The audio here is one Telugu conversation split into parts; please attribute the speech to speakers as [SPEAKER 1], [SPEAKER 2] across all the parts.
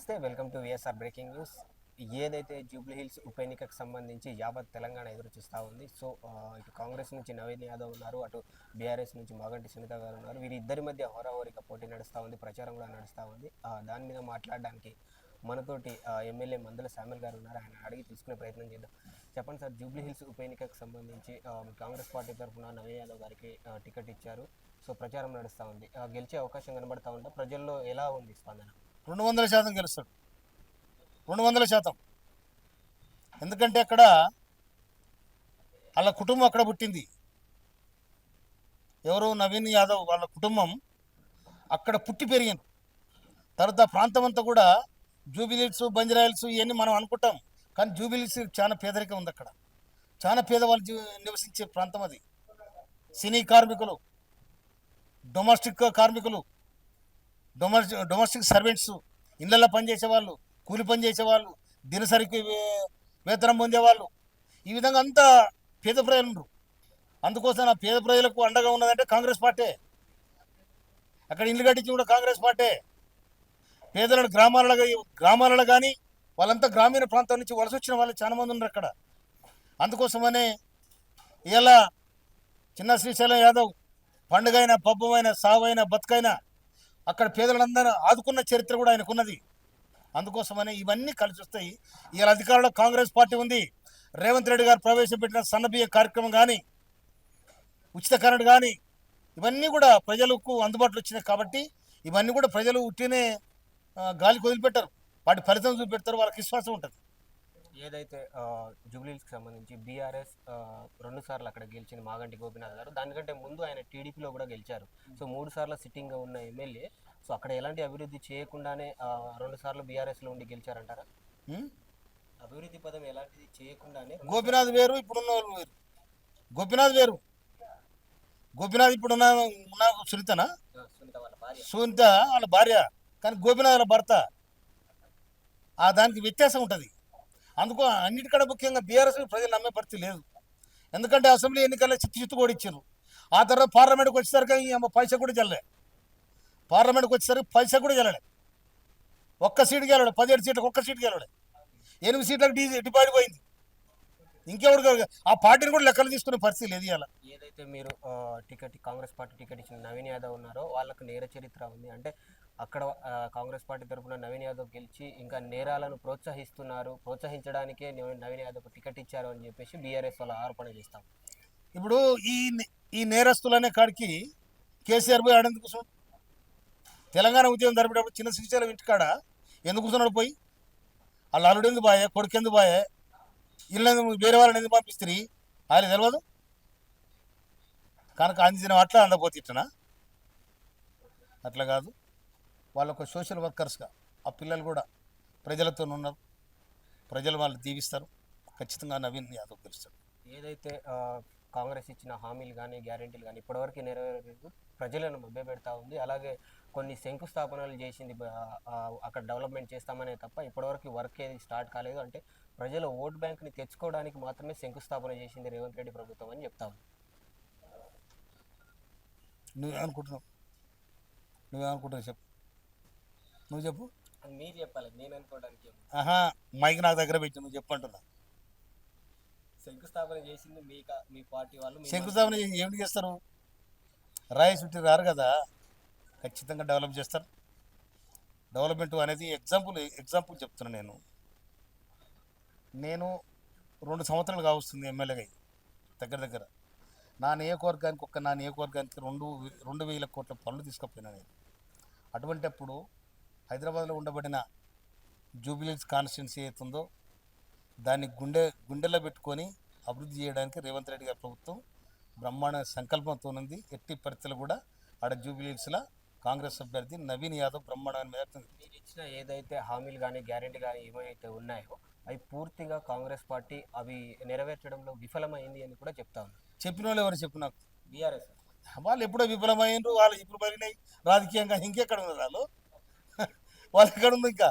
[SPEAKER 1] నమస్తే welcome to VSR breaking news ఏదైతే జూబ్లీ హిల్స్ ఉప ఎన్నికకు సంబంధించి యావత్ తెలంగాణ ఎదురు చూస్తూ ఉంది సో ఇటు కాంగ్రెస్ నుంచి నవీన్ యాదవ్ ఉన్నారు అటు బీఆర్ఎస్ నుంచి మాగంటి సునీత గారు ఉన్నారు. వీరిద్దరి మధ్య హోరాహోరిక పోటీ నడుస్తూ ఉంది ప్రచారం కూడా నడుస్తూ ఉంది. దాని మీద మాట్లాడడానికి మనతోటి ఎమ్మెల్యే మందుల శామ్యుల్ గారు ఉన్నారు. ఆయన అడిగి తెలుసుకునే ప్రయత్నం చేద్దాం. చెప్పండి సార్ జూబ్లీ హిల్స్ ఉప ఎన్నికకు సంబంధించి కాంగ్రెస్ పార్టీ తరఫున నవీన్ యాదవ్ గారికి టికెట్ ఇచ్చారు. సో ప్రచారం నడుస్తూ ఉంది. గెలిచే అవకాశం కనబడతా ఉంటే ప్రజల్లో ఎలా ఉంది స్పందన?
[SPEAKER 2] రెండు వందల శాతం గెలుస్తాడు. రెండు వందల శాతం. ఎందుకంటే అక్కడ వాళ్ళ కుటుంబం అక్కడ పుట్టింది. ఎవరు నవీన్ యాదవ్ వాళ్ళ కుటుంబం అక్కడ పుట్టి పెరిగింది. తర్వాత ప్రాంతం అంతా కూడా జూబిలీట్స్ బంజరాయిల్స్ ఇవన్నీ మనం అనుకుంటాం. కానీ జూబిలీస్ చాలా పేదరికం ఉంది అక్కడ. చాలా పేదవాళ్ళు నివసించే ప్రాంతం అది. సినీ కార్మికులు డొమెస్టిక్ కార్మికులు డొమెస్టిక్ డొమెస్టిక్ సర్వెంట్స్ ఇళ్ళల్లో పనిచేసే వాళ్ళు కూలి పని చేసేవాళ్ళు దినసరికి వేతనం పొందేవాళ్ళు. ఈ విధంగా అంతా పేద ప్రజలు ఉండరు. అందుకోసం ఆ పేద ప్రజలకు అండగా ఉన్నదంటే కాంగ్రెస్ పార్టీ. అక్కడ ఇల్లు కట్టించి కూడా కాంగ్రెస్ పార్టీ. పేదలను గ్రామాలలో గ్రామాలలో కానీ వాళ్ళంతా గ్రామీణ ప్రాంతం నుంచి వలస వచ్చిన వాళ్ళు చాలా మంది ఉన్నారు అక్కడ. అందుకోసమనే ఇలా చిన్న శ్రీశైలం యాదవ్ పండుగైనా పబ్బమైనా సావైన బతుకైనా అక్కడ పేదలందరూ ఆదుకున్న చరిత్ర కూడా ఆయనకున్నది. అందుకోసమనే ఇవన్నీ కలిసి వస్తాయి. ఇవాళ అధికారంలో కాంగ్రెస్ పార్టీ ఉంది. రేవంత్ రెడ్డి గారు ప్రవేశపెట్టిన సన్నబియ్య కార్యక్రమం కానీ ఉచిత కరెంట్ కానీ ఇవన్నీ కూడా ప్రజలకు అందుబాటులో వచ్చినాయి కాబట్టి ఇవన్నీ కూడా ప్రజలు ఉట్టినే గాలికి వదిలిపెట్టారు. వాటి ఫలితం చూపెడతారు వాళ్ళకి విశ్వాసం ఉంటుంది.
[SPEAKER 1] ఏదైతే జూబ్లీస్కి సంబంధించి బీఆర్ఎస్ రెండు సార్లు అక్కడ గెలిచిన మాగంటి గోపినాథ్ గారు. దానికంటే ముందు ఆయన టీడీపీలో కూడా గెలిచారు. సో మూడు సార్లు సిట్టింగ్గా ఉన్న ఎమ్మెల్యే. సో అక్కడ ఎలాంటి అభివృద్ధి చేయకుండానే రెండు సార్లు బీఆర్ఎస్లో ఉండి గెలిచారంటారా? అభివృద్ధి పదం ఎలాంటిది చేయకుండానే
[SPEAKER 2] గోపినాథ్ వేరు ఇప్పుడున్న వాళ్ళు వేరు. గోపినాథ్ వేరు. గోపినాథ్ ఇప్పుడున్న ఉన్న సునీతనా?
[SPEAKER 1] సునీత వాళ్ళ భార్య.
[SPEAKER 2] సునీత వాళ్ళ భార్య. కానీ గోపినాథ్ వాళ్ళ భర్త. ఆ దానికి వ్యత్యాసం ఉంటుంది. అందుకు అన్నిటికన్నా ముఖ్యంగా బీఆర్ఎస్ ప్రజలు నమ్మే పరిస్థితి లేదు. ఎందుకంటే అసెంబ్లీ ఎన్నికల్లో చిత్తు చిత్తు కూడా ఇచ్చారు. ఆ తర్వాత పార్లమెంట్కి వచ్చేసరికి ఈ పైసా కూడా చెల్లలే పార్లమెంట్కి వచ్చేసరికి పైసా కూడా జల్లలే. ఒక్క సీటుకి వెళ్ళాడు పదిహేడు సీట్లకు ఒక్క సీటుకి వెళ్ళాడు ఎనిమిది సీట్లకు డీ డిపాజిట్ పోయింది. ఇంకెవరు. ఆ పార్టీని కూడా లెక్కలు తీసుకునే పరిస్థితి లేదు ఇవాళ.
[SPEAKER 1] ఏదైతే మీరు టికెట్ కాంగ్రెస్ పార్టీ టికెట్ ఇచ్చిన నవీన్ యాదవ్ ఉన్నారో వాళ్ళకు నేర చరిత్ర ఉంది. అంటే అక్కడ కాంగ్రెస్ పార్టీ తరఫున నవీన్ యాదవ్ గెలిచి ఇంకా నేరాలను ప్రోత్సహిస్తున్నారు ప్రోత్సహించడానికే నవీ- నవీన్ యాదవ్ టికెట్ ఇచ్చారు అని చెప్పేసి బీఆర్ఎస్ వాళ్ళ ఆరోపణ చేస్తాం.
[SPEAKER 2] ఇప్పుడు ఈ ఈ నేరస్తులనే కాడికి కేసీఆర్ పోయి ఆడేందుకు తెలంగాణ ఉద్యమం జరిపేటప్పుడు చిన్న శ్రీశైలం ఇంటికాడ ఎందుకు కూర్చున్నాడు పోయి? వాళ్ళ అల్లుడు ఎందుకు బాయే కొడుకు ఎందుకు బాయే? ఇల్లు వేరే వాళ్ళని ఎందుకు పంపిస్తుంది ఆయన తెలియదు కనుక అందించిన అట్లా అందకపోతే అట్లా కాదు. వాళ్ళ ఒక సోషల్ వర్కర్స్గా ఆ పిల్లలు కూడా ప్రజలతో ఉన్నారు. ప్రజలు వాళ్ళు దీవిస్తారు. ఖచ్చితంగా నవీన్ యాదవ్ గెలుస్తాడు.
[SPEAKER 1] ఏదైతే కాంగ్రెస్ ఇచ్చిన హామీలు కానీ గ్యారెంటీలు కానీ ఇప్పటివరకు నెరవేరలేదు ప్రజలను మభ్యపెడతా ఉంది. అలాగే కొన్ని శంకుస్థాపనలు చేసింది అక్కడ డెవలప్మెంట్ చేస్తామనే తప్ప ఇప్పటివరకు వర్క్ ఏది స్టార్ట్ కాలేదు. అంటే ప్రజల ఓట్ బ్యాంక్ని తెచ్చుకోవడానికి మాత్రమే శంకుస్థాపన చేసింది రేవంత్ రెడ్డి ప్రభుత్వం అని చెప్తా ఉంది
[SPEAKER 2] నువ్వేమనుకుంటున్నావు? నువ్వేమనుకుంటున్నావు చెప్పు. నువ్వు చెప్పు.
[SPEAKER 1] మీరు చెప్పాలి నేను అనుకోవడానికి?
[SPEAKER 2] ఆహా మైక్ నాకు దగ్గర పెట్టి నువ్వు చెప్పు అంటున్నా.
[SPEAKER 1] శంకుస్థాపన చేసింది మీ మీ పార్టీ వాళ్ళు
[SPEAKER 2] శంకుస్థాపన చేసి ఏమిటి చేస్తారు? రాయి చుట్టి రారు కదా? ఖచ్చితంగా డెవలప్ చేస్తారు. డెవలప్మెంట్ అనేది ఎగ్జాంపుల్ ఎగ్జాంపుల్ చెప్తున్నా నేను. నేను రెండు సంవత్సరాలు కావస్తుంది ఎమ్మెల్యేగా దగ్గర దగ్గర. నా నియోజకవర్గానికి ఒక్క నా నియోజకవర్గానికి రెండు రెండు వేల కోట్ల పనులు తీసుకుపోయినా నేను. అటువంటిప్పుడు హైదరాబాద్లో ఉండబడిన జూబిలీస్ కాన్స్టిట్యున్సీ అవుతుందో దాన్ని గుండె గుండెల్లో పెట్టుకొని అభివృద్ధి చేయడానికి రేవంత్ రెడ్డి గారి ప్రభుత్వం బ్రహ్మాండ సంకల్పంతో ఉంది ఎట్టి పరిస్థితులు కూడా ఆడ జూబిలీస్లో కాంగ్రెస్ అభ్యర్థి నవీన్ యాదవ్ బ్రహ్మాండ మీద
[SPEAKER 1] మీరు ఇచ్చిన ఏదైతే హామీలు కానీ గ్యారెంటీ కానీ ఏమైతే ఉన్నాయో అవి పూర్తిగా కాంగ్రెస్ పార్టీ అవి నెరవేర్చడంలో విఫలమైంది అని కూడా చెప్తా ఉంది
[SPEAKER 2] చెప్పిన వాళ్ళు ఎవరు చెప్పు నాకు?
[SPEAKER 1] బీఆర్ఎస్.
[SPEAKER 2] వాళ్ళు ఎప్పుడో విఫలమైనరు వాళ్ళు ఇప్పుడు పెరిగినాయి రాజకీయంగా ఇంకెక్కడ ఉన్నారు వాళ్ళు? వాళ్ళు ఎక్కడ ఉంది ఇంకా?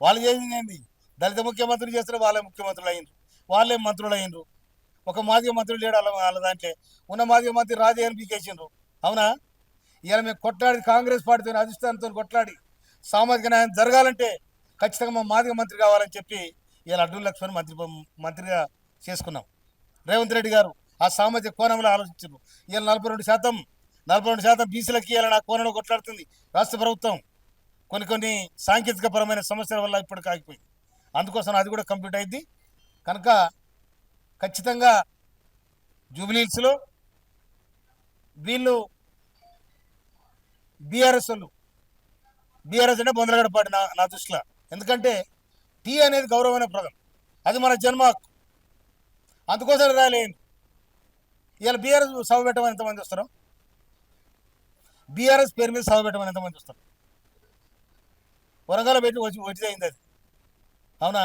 [SPEAKER 2] వాళ్ళు చేసింది ఏంది దళిత ముఖ్యమంత్రి చేస్తారు వాళ్ళే ముఖ్యమంత్రులు అయ్యిండ్రు వాళ్ళే మంత్రులు అయ్యిండ్రు ఒక మాదిగ మంత్రులు లేడు వాళ్ళ వాళ్ళ దాంట్లో. ఉన్న మాదిగ మంత్రి రాజే అని పీకేసిండ్రు. అవునా? ఇవాళ మేము కొట్లాడి కాంగ్రెస్ పార్టీతో అధిష్టానంతో కొట్లాడి సామాజిక న్యాయం జరగాలంటే ఖచ్చితంగా మా మాదిగ మంత్రి కావాలని చెప్పి ఇలా అడ్డు లక్ష్మణ్ మంత్రి మంత్రిగా చేసుకున్నాం. రేవంత్ రెడ్డి గారు ఆ సామాజిక కోణంలో ఆలోచించారు. ఇలా నలభై రెండు శాతం నలభై రెండు శాతం బీసీలకి ఇలా కోణంలో కొట్లాడుతుంది. రాష్ట్ర ప్రభుత్వం కొన్ని కొన్ని సాంకేతిక పరమైన సమస్యల వల్ల ఇప్పటికి ఆగిపోయింది. అందుకోసం అది కూడా కంప్లీట్ అయింది. కనుక ఖచ్చితంగా జూబిలీస్లో వీళ్ళు బీఆర్ఎస్ వాళ్ళు బీఆర్ఎస్ అంటే బొందలగడ పార్టీ నా నా దృష్టిలో. ఎందుకంటే టీ అనేది గౌరవమైన పదం అది మన జన్మ హక్కు అందుకోసం రాలేదు ఇలా బీఆర్ఎస్ సభ పెట్టమని ఎంతమంది వస్తారు బీఆర్ఎస్ పేరు మీద సభ పెట్టమని ఎంతమంది వస్తారు వరంగల్ పెట్టి వచ్చి వచ్చి అయింది అది. అవునా?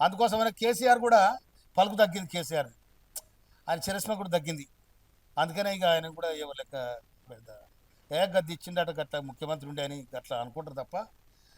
[SPEAKER 2] అందుకోసమైనా కేసీఆర్ కూడా పలుకు తగ్గింది కేసీఆర్. ఆయన చిరస్మ కూడా తగ్గింది. అందుకనే ఇక ఆయన కూడా ఏవో లెక్క పెద్ద. ఏ గద్ది ఇచ్చిండట గట్ల ముఖ్యమంత్రి ఉండే అని గట్లా అనుకుంటారు తప్ప